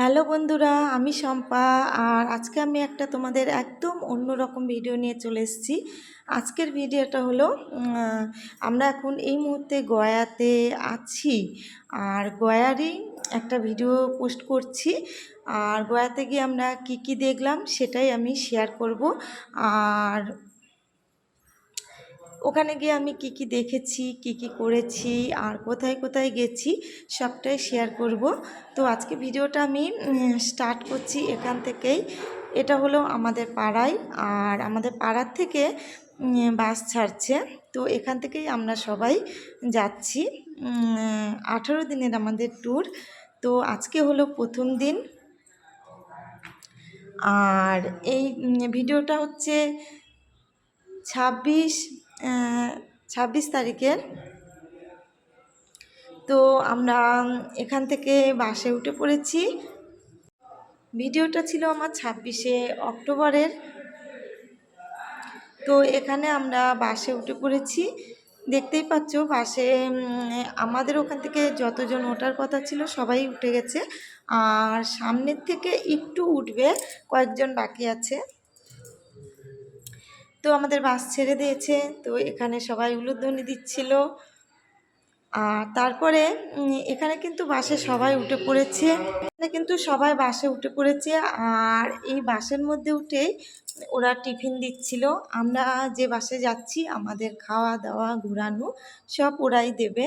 Hello বন্ধুরা, আমি শম্পা আর আজকে আমি একটা তোমাদের একদম অন্যরকম ভিডিও নিয়ে চলে এসেছি। আজকের ভিডিওটা হলো আমরা এখন এই মুহূর্তে গয়াতে আছি আর গয়ারই একটা ভিডিও পোস্ট করছি আর গয়াতে গিয়ে আমরা কি কি দেখলাম সেটাই আমি শেয়ার করব। আর ওখানে গিয়ে আমি কি কি দেখেছি, কি কি করেছি, আর কোথায় কোথায় গেছি সবটাই শেয়ার করব। তো আজকে ভিডিওটা আমি স্টার্ট করছি এখান থেকেই। এটা হলো আমাদের পাড়ায় আর আমাদের পাড়ার থেকে বাস ছাড়ছে। তো এখান থেকেই আমরা সবাই যাচ্ছি। আঠারো দিনের আমাদের ট্যুর তো আজকে হলো প্রথম দিন। আর এই ভিডিওটা হচ্ছে ছাব্বিশ ছাব্বিশ তারিখের। তো আমরা এখান থেকে বাসে উঠে পড়েছি। ভিডিওটা ছিল আমার ছাব্বিশে অক্টোবরের। তো এখানে আমরা বাসে উঠে পড়েছি। দেখতেই পাচ্ছ বাসে আমাদের ওখান থেকে যতজন ওঠার কথা ছিল সবাই উঠে গেছে। আর সামনের থেকে একটু উঠবে কয়েকজন বাকি আছে। তো আমাদের বাস ছেড়ে দিয়েছে। তো এখানে সবাই উলুধ্বনি দিচ্ছিল। আর তারপরে এখানে কিন্তু বাসে সবাই উঠে পড়েছে। এখানে কিন্তু সবাই বাসে উঠে পড়েছে। আর এই বাসের মধ্যে উঠেই ওরা টিফিন দিচ্ছিল। আমরা যে বাসে যাচ্ছি, আমাদের খাওয়া দাওয়া, ঘোরানো সব ওরাই দেবে।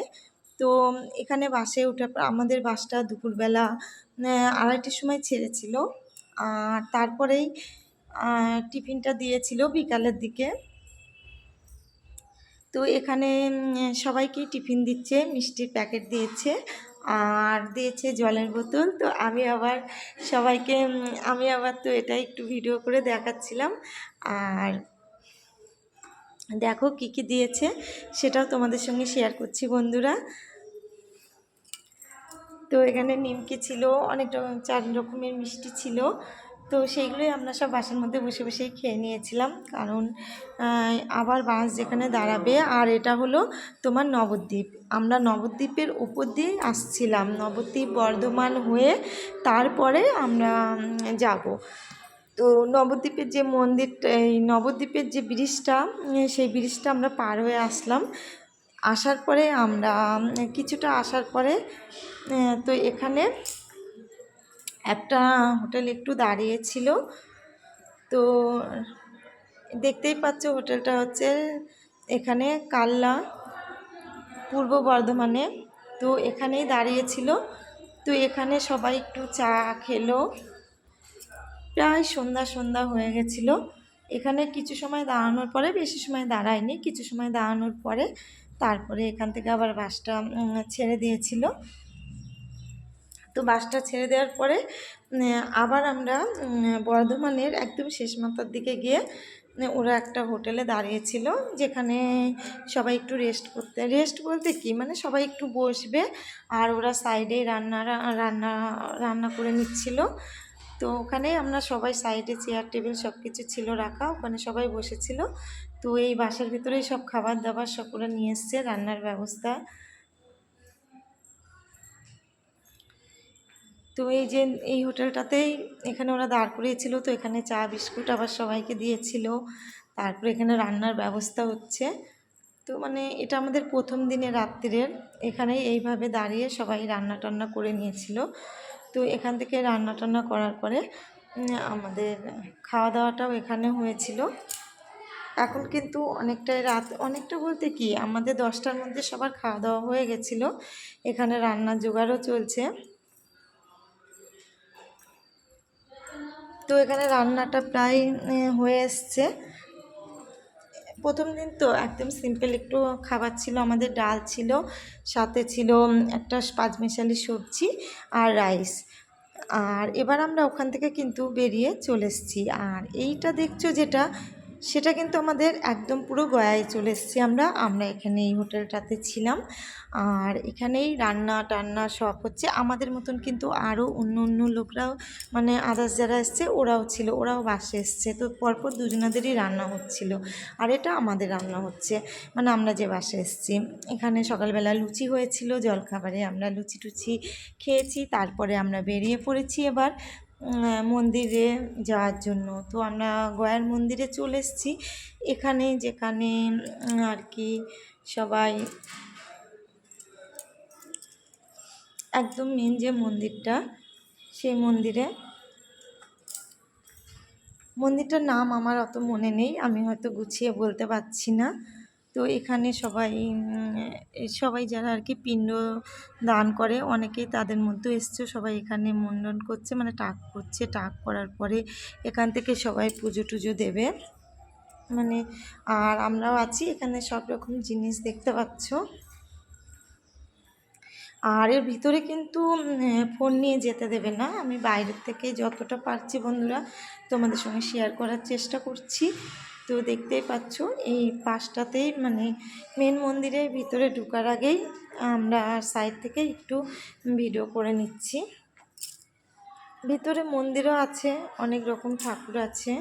তো এখানে বাসে উঠে আমাদের বাসটা দুপুরবেলা আড়াইটের সময় ছেড়েছিল। আর তারপরেই টিফিনটা দিয়েছিল বিকালের দিকে। তো এখানে উম, সবাইকেই টিফিন দিচ্ছে মিষ্টির প্যাকেট দিয়েছে আর দিয়েছে জলের বোতল। তো আমি আবার সবাইকে আমি আবার তো এটা একটু ভিডিও করে দেখাচ্ছিলাম। আর দেখো কি কি দিয়েছে সেটাও তোমাদের সঙ্গে শেয়ার করছি বন্ধুরা। তো এখানে নিমকি ছিল অনেক চার রকমের মিষ্টি ছিল। তো সেইগুলোই আমরা সব বাসের মধ্যে বসে বসেই খেয়ে নিয়েছিলাম। কারণ আবার বাস যেখানে দাঁড়াবে, আর এটা হলো তোমার নবদ্বীপ। আমরা নবদ্বীপের উপর দিয়ে আসছিলাম, নবদ্বীপ বর্ধমান হয়ে তারপরে আমরা যাব। তো নবদ্বীপের যে মন্দিরটা এই নবদ্বীপের যে ব্রিজটা সেই ব্রিজটা আমরা পার হয়ে আসলাম। আসার পরে আমরা কিছুটা আসার পরে তো এখানে একটা হোটেল একটু দাঁড়িয়েছিল। তো দেখতেই পাচ্ছ হোটেলটা হচ্ছে এখানে কাল্লা পূর্ব বর্ধমানে। তো এখানেই দাঁড়িয়েছিল। তো এখানে সবাই একটু চা খেলো। প্রায় সন্ধ্যা সন্ধ্যা হয়ে গেছিল। এখানে কিছু সময় দাঁড়ানোর পরে, বেশি সময় দাঁড়ায়নি, কিছু সময় দাঁড়ানোর পরে তারপরে এখান থেকে আবার বাসটা ছেড়ে দিয়েছিল। তো বাসটা ছেড়ে দেওয়ার পরে আবার আমরা বর্ধমানের একদম শেষ মাথার দিকে গিয়ে ওরা একটা হোটেলে দাঁড়িয়েছিল, যেখানে সবাই একটু রেস্ট করতে। রেস্ট বলতে কি? মানে সবাই একটু বসবে, আর ওরা সাইডে রান্না রান্না রান্না করে নিচ্ছিল। তো ওখানে আমরা সবাই সাইডে চেয়ার টেবিল সব কিছু ছিল রাখা, ওখানে সবাই বসেছিল। তো এই বাসার ভিতরেই সব খাবার দাবার সব ওরা নিয়ে এসছে, রান্নার ব্যবস্থা। তো এই যে এই হোটেলটাতেই এখানে ওরা দাঁড় করিয়েছিল, তো এখানে চা, বিস্কুট আবার সবাইকে দিয়েছিল। তারপরে এখানে রান্নার ব্যবস্থা হচ্ছে। তো মানে এটা আমাদের প্রথম দিনে রাত্রিরের এখানে এইভাবে দাঁড়িয়ে সবাই রান্না টান্না করে নিয়েছিল। তো এখান থেকে রান্না টান্না করার পরে আমাদের খাওয়া দাওয়াটাও এখানে হয়েছিল। এখন কিন্তু অনেকটাই রাত, অনেকটা বলতে কি, আমাদের দশটার মধ্যে সবার খাওয়া দাওয়া হয়ে গেছিল। এখানে রান্নার জোগাড়ও চলছে। তো এখানে রান্নাটা প্রায় হয়ে এসছে। প্রথম দিন তো একদম সিম্পল একটু খাবার ছিল, আমাদের ডাল ছিল, সাথে ছিল একটা পাঁচমিশালি সবজি আর রাইস। আর এবার আমরা ওখান থেকে কিন্তু বেরিয়ে চলে এসেছি। আর এইটা দেখছ যেটা সেটা কিন্তু আমাদের একদম পুরো গয়ায় চলে এসেছি আমরা। আমরা এখানে এই হোটেলটাতে ছিলাম। আর এখানেই রান্না টান্না সব হচ্ছে। আমাদের মতন কিন্তু আরও অন্য অন্য লোকরাও মানে আদার্স যারা এসছে, ওরাও ছিল, ওরাও বাসে এসছে। তো পরপর দুজনাদেরই রান্না হচ্ছিল। আর এটা আমাদের রান্না হচ্ছে। মানে আমরা যে বাসে এসছি, এখানে সকালবেলা লুচি হয়েছিল, জলখাবারে আমরা লুচি টুচি খেয়েছি, তারপরে আমরা বেরিয়ে পড়েছি এবার। মন্দিরে যাওয়ার জন্য। তো আমরা গয়ার মন্দিরে চলে এসেছি। এখানে যেখানে আর কি সবাই একদম মেন যে মন্দিরটা, সেই মন্দিরে। মন্দিরটার নাম আমার অত মনে নেই, আমি হয়তো গুছিয়ে বলতে পারছি না। তো এখানে সবাই সবাই যারা আর কি পিণ্ড দান করে, অনেকেই তাদের মধ্যে এসছে। সবাই এখানে মুন্ডন করছে মানে টাক করছে। টাক করার পরে এখান থেকে সবাই পুজো টুজো দেবে। মানে আর আমরাও আছি, এখানে সব রকম জিনিস দেখতে পাচ্ছ। আর এর ভিতরে কিন্তু ফোন নিয়ে যেতে দেবে না। আমি বাইরের থেকে যতটা পারছি বন্ধুরা, তোমাদের সঙ্গে শেয়ার করার চেষ্টা করছি। তো দেখতেই পাচ্ছ, এই পাশটাতেই মানে মেন মন্দিরের ভিতরে ঢোকার আগেই আমরা সাইড থেকে একটু ভিডিও করে নিচ্ছি। ভিতরে মন্দিরও আছে, অনেক রকম ঠাকুর আছে,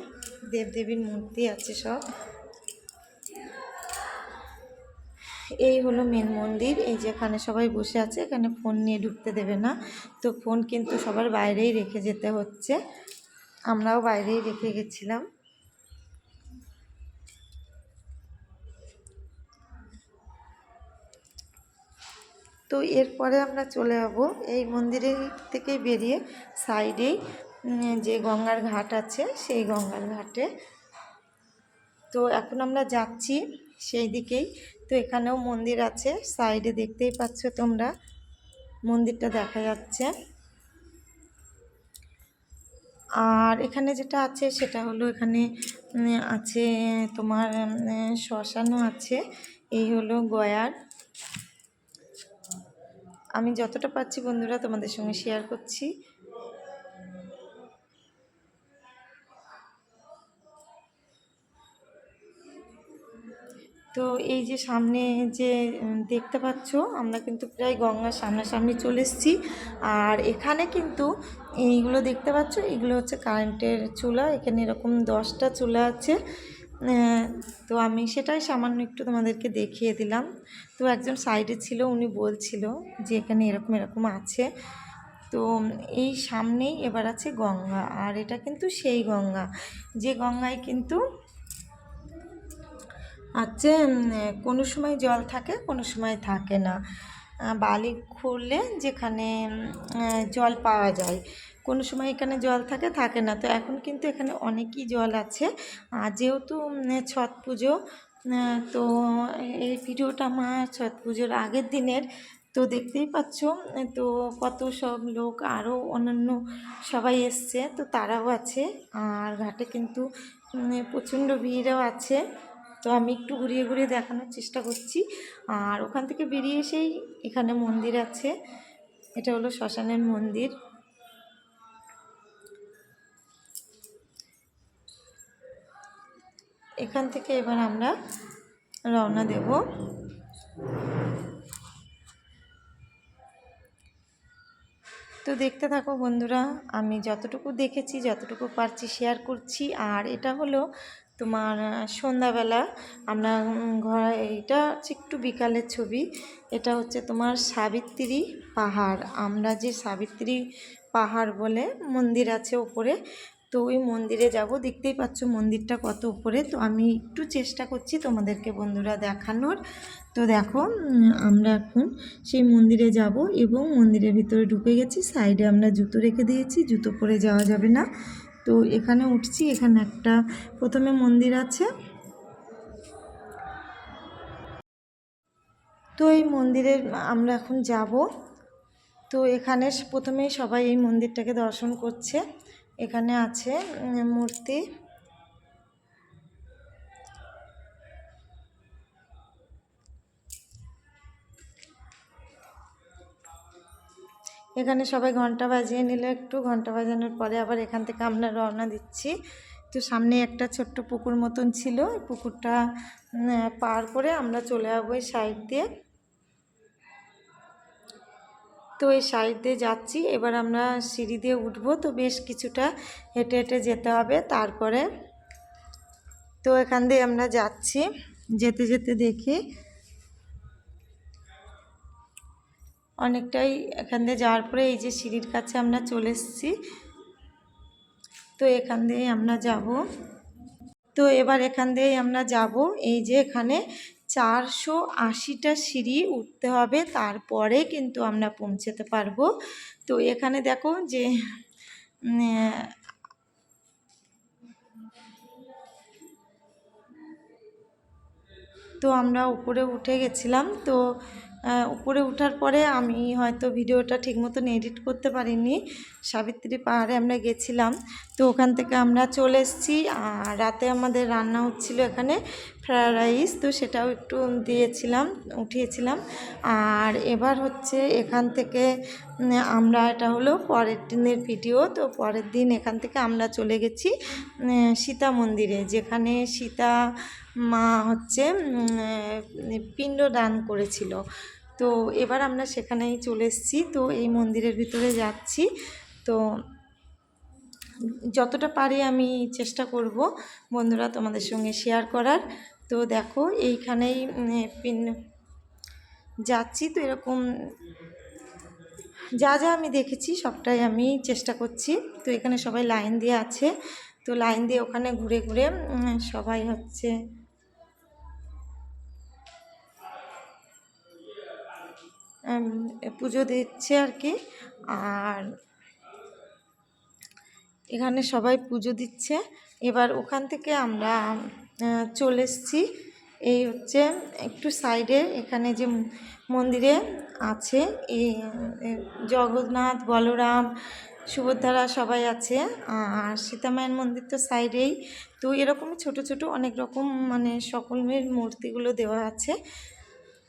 দেবদেবীর মূর্তি আছে সব। এই হলো মেন মন্দির, এই যেখানে সবাই বসে আছে, এখানে ফোন নিয়ে ঢুকতে দেবে না। তো ফোন কিন্তু সবার বাইরেই রেখে যেতে হচ্ছে। আমরাও বাইরেই রেখে গেছিলাম। তো এরপরে আমরা চলে যাব এই মন্দিরের থেকেই বেরিয়ে সাইডেই যে গঙ্গার ঘাট আছে সেই গঙ্গার ঘাটে। তো এখন আমরা যাচ্ছি সেই দিকেই। তো এখানেও মন্দির আছে, সাইডে দেখতেই পাচ্ছ তোমরা। মন্দিরটা দেখা যাচ্ছে। আর এখানে যেটা আছে সেটা হলো এখানে আছে তোমার শ্মশানও আছে। এই হলো গয়ার। আমি যতটা পাচ্ছি বন্ধুরা তোমাদের সঙ্গে শেয়ার করছি। তো এই যে সামনে যে দেখতে পাচ্ছ, আমরা কিন্তু প্রায় গঙ্গার সামনাসামনি চলে এসেছি। আর এখানে কিন্তু এইগুলো দেখতে পাচ্ছ, এগুলো হচ্ছে কারেন্টের চুলা। এখানে এরকম দশটা চুলা আছে। তো আমি সেটাই সামান্য একটু তোমাদেরকে দেখিয়ে দিলাম। তো একজন সাইডে ছিল, উনি বলছিল যে এখানে এরকম এরকম আছে। তো এই সামনেই এবার আছে গঙ্গা, আর এটা কিন্তু সেই গঙ্গা। যে গঙ্গায় কিন্তু হচ্ছে কোনো সময় জল থাকে, কোনো সময় থাকে না। বালি খুললে যেখানে জল পাওয়া যায়। কোনো সময় এখানে জল থাকে থাকে না। তো এখন কিন্তু এখানে অনেকই জল আছে। আর যেহেতু ছট পুজো তো এই ভিডিওটা আমার ছট পুজোর আগের দিনের। তো দেখতেই পাচ্ছ, তো কত সব লোক, আরও অন্যান্য সবাই এসছে, তো তারাও আছে। আর ঘাটে কিন্তু প্রচণ্ড ভিড়ও আছে। তো আমি একটু ঘুরিয়ে ঘুরিয়ে দেখানোর চেষ্টা করছি। আর ওখান থেকে বেরিয়ে এসেই এখানে মন্দির আছে। এটা হলো শ্মশানের মন্দির। এখান থেকে এবার আমরা রওনা দেব। তো দেখতে থাকো বন্ধুরা, আমি যতটুকু দেখেছি, যতটুকু পারছি শেয়ার করছি। আর এটা হলো তোমার সন্ধ্যাবেলা আমরা ঘর এটা হচ্ছে একটু বিকালের ছবি। এটা হচ্ছে তোমার সাবিত্রী পাহাড়। আমরা যে সাবিত্রী পাহাড় বলে মন্দির আছে ওপরে তো ওই মন্দিরে যাব। দেখতেই পাচ্ছ মন্দিরটা কত উপরে। তো আমি একটু চেষ্টা করছি তোমাদেরকে বন্ধুরা দেখানোর। তো দেখো আমরা এখন সেই মন্দিরে যাব এবং মন্দিরের ভিতরে ঢুকে গেছি। সাইডে আমরা জুতো রেখে দিয়েছি, জুতো পরে যাওয়া যাবে না। তো এখানে উঠছি, এখানে একটা, প্রথমে মন্দির আছে। তো এই মন্দিরের, আমরা এখন যাব। তো এখানে প্রথমেই সবাই এই মন্দিরটাকে দর্শন করছে। এখানে আছে মূর্তি। এখানে সবাই ঘণ্টা বাজিয়ে নিলে একটু, ঘণ্টা বাজানোর পরে আবার এখান থেকে আমরা রওনা দিচ্ছি। তো সামনে একটা ছোট্ট পুকুর মতন ছিল পুকুরটা পার করে আমরা চলে যাব সাইড দিয়ে। তো এই সাইড দিয়ে যাচ্ছি। এবার আমরা সিঁড়ি দিয়ে উঠবো। তো বেশ কিছুটা হেঁটে হেঁটে যেতে হবে। তারপরে তো এখান দিয়ে আমরা যাচ্ছি। যেতে যেতে দেখি অনেকটাই এখান দিয়ে যাওয়ার পরে এই যে সিঁড়ির কাছে আমরা চলে এসেছি। তো এখান দিয়ে আমরা যাব। তো এবার এখান দিয়েই আমরা যাব। এই যে এখানে চারশো আশিটা সিঁড়ি উঠতে হবে, তারপরে কিন্তু আমরা পৌঁছাতে পারব। তো এখানে দেখো যে তো আমরা উপরে উঠে গেছিলাম। তো উপরে ওঠার পরে আমি হয়তো ভিডিওটা ঠিক মতন এডিট করতে পারিনি। সাবিত্রী পাহাড়ে আমরা গেছিলাম। তো ওখান থেকে আমরা চলে এসেছি। আর রাতে আমাদের রান্না হচ্ছিল এখানে ফ্রায়েড রাইস। তো সেটাও একটু দিয়েছিলাম উঠিয়েছিলাম। আর এবার হচ্ছে এখান থেকে আমরা এটা হলো পরের দিনের ভিডিও। তো পরের দিন এখান থেকে আমরা চলে গেছি সীতা মন্দিরে। যেখানে সীতা মা হচ্ছে উম, পিণ্ড দান করেছিল। তো এবার আমরা সেখানেই চলে এসেছি। তো এই মন্দিরের ভিতরে যাচ্ছি। তো যতটা পারি আমি চেষ্টা করব বন্ধুরা তোমাদের সঙ্গে শেয়ার করার। তো দেখো, এইখানেই পিন, যাচ্ছি তো এরকম, যা যা আমি দেখেছি সবটাই আমি চেষ্টা করছি। তো এখানে সবাই লাইন দিয়ে আছে। তো লাইন দিয়ে ওখানে ঘুরে ঘুরে সবাই হচ্ছে পুজো দিচ্ছে আর কি। আর এখানে সবাই পুজো দিচ্ছে। এবার ওখান থেকে আমরা চলে এসেছি। এই হচ্ছে একটু সাইডে এখানে যে মন্দিরে আছে। এই জগন্নাথ, বলরাম, সুভদ্রা সবাই আছে। আর সীতামায়ের মন্দির তো সাইডেই। তো এরকমই ছোট ছোট অনেক রকম মানে সকলের মূর্তিগুলো দেওয়া আছে।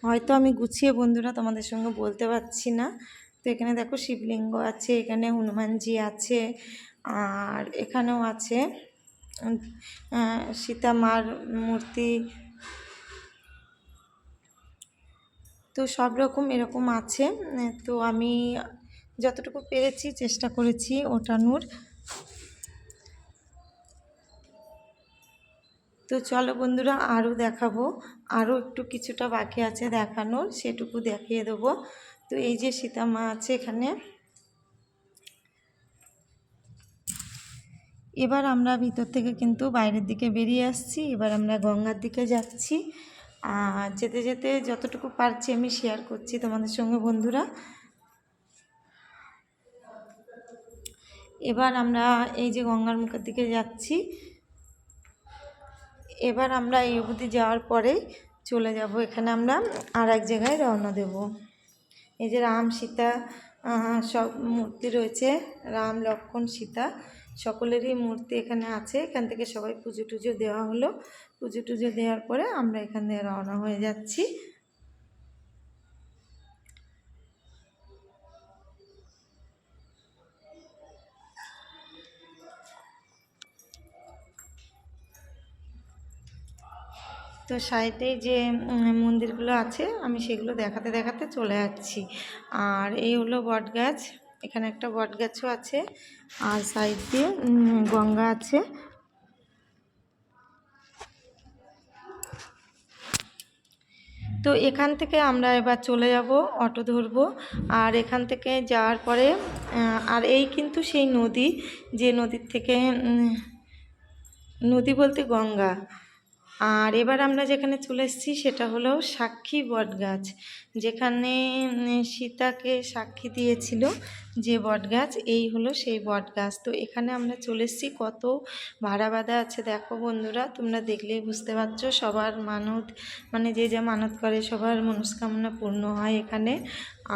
হয়তো আমি গুছিয়ে বন্ধুরা তোমাদের সঙ্গে বলতে পারছি না। তো এখানে দেখো শিবলিঙ্গ আছে, এখানে হনুমানজি আছে। আর এখানেও আছে উম, আহ, সীতা মার মূর্তি। তো সব রকম এরকম আছে তো আমি যতটুকু পেরেছি চেষ্টা করেছি ওঠানোর। তো চলো বন্ধুরা আরও দেখাবো আরও একটু কিছুটা বাকি আছে দেখানোর সেটুকু দেখিয়ে দেবো। তো এই যে সীতা মা আছে এখানে। এবার আমরা ভিতর থেকে কিন্তু বাইরের দিকে বেরিয়ে আসছি। এবার আমরা গঙ্গার দিকে যাচ্ছি। আর যেতে যেতে যতটুকু পারছি আমি শেয়ার করছি তোমাদের সঙ্গে, বন্ধুরা। এবার আমরা এই যে গঙ্গার মুখের দিকে যাচ্ছি। এবার আমরা এই অবধি যাওয়ার পরেই চলে যাব। এখানে আমরা আর এক জায়গায় রওনা দেব। এই যে রাম সীতা সব মূর্তি রয়েছে। রাম লক্ষ্মণ সীতা। সকলেরই মূর্তি এখানে আছে। এখান থেকে সবাই পুজো টুজো দেওয়া হলো। পুজো টুজো দেওয়ার পরে আমরা এখান থেকে রওনা হয়ে যাচ্ছি। তো সাইডে যে মন্দিরগুলো আছে, আমি সেগুলো দেখাতে দেখাতে চলে যাচ্ছি। আর এই হলো বট গাছ এখানে একটা বট গাছও আছে, আর সাইড দিয়ে গঙ্গা আছে। তো এখান থেকে আমরা এবার চলে যাব, অটো ধরবো। আর এখান থেকে যাওয়ার পরে আর এই কিন্তু সেই নদী, যে নদীর থেকে নদী বলতে গঙ্গা। আর এবার আমরা যেখানে চলে এসেছি সেটা হলো সাক্ষী বটগাছ। যেখানে সীতাকে সাক্ষী দিয়েছিল যে বটগাছ, এই হলো সেই বটগাছ। তো এখানে আমরা চলে এসেছি। কত ভাড়া বাঁধা আছে দেখো বন্ধুরা, তোমরা দেখলেই বুঝতে পারছ। সবার মানত মানে যে যা মানত করে, সবার মনস্কামনা পূর্ণ হয় এখানে।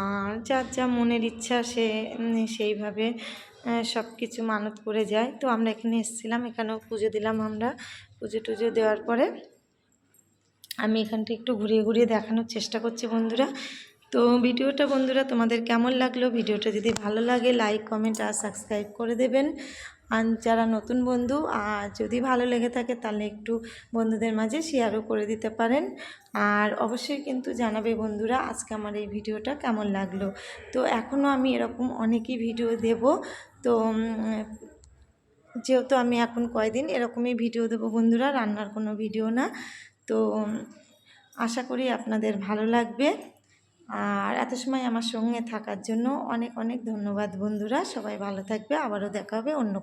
আর যার যা মনের ইচ্ছা সে সেইভাবে সব কিছু মানত করে যায়। তো আমরা এখানে এসেছিলাম, এখানেও পুজো দিলাম আমরা। পুজো টুজো দেওয়ার পরে আমি এখানটা একটু ঘুরিয়ে ঘুরিয়ে দেখানোর চেষ্টা করছি বন্ধুরা। তো ভিডিওটা বন্ধুরা তোমাদের কেমন লাগল? ভিডিওটা যদি ভালো লাগে লাইক কমেন্ট আর সাবস্ক্রাইব করে দেবেন। আর যারা নতুন বন্ধু, আর যদি ভালো লেগে থাকে তাহলে একটু বন্ধুদের মাঝে শেয়ারও করে দিতে পারেন। আর অবশ্যই কিন্তু জানাবে বন্ধুরা আজকে আমার এই ভিডিওটা কেমন লাগল। তো এখনও আমি এরকম অনেকই ভিডিও দেব। তো যেহেতু আমি এখন কয়দিন এরকমই ভিডিও দেবো বন্ধুরা, রান্নার কোনো ভিডিও না। তো আশা করি আপনাদের ভালো লাগবে। আর এত সময় আমার সঙ্গে থাকার জন্য অনেক অনেক ধন্যবাদ বন্ধুরা। সবাই ভালো থাকবে, আবারও দেখা হবে অন্য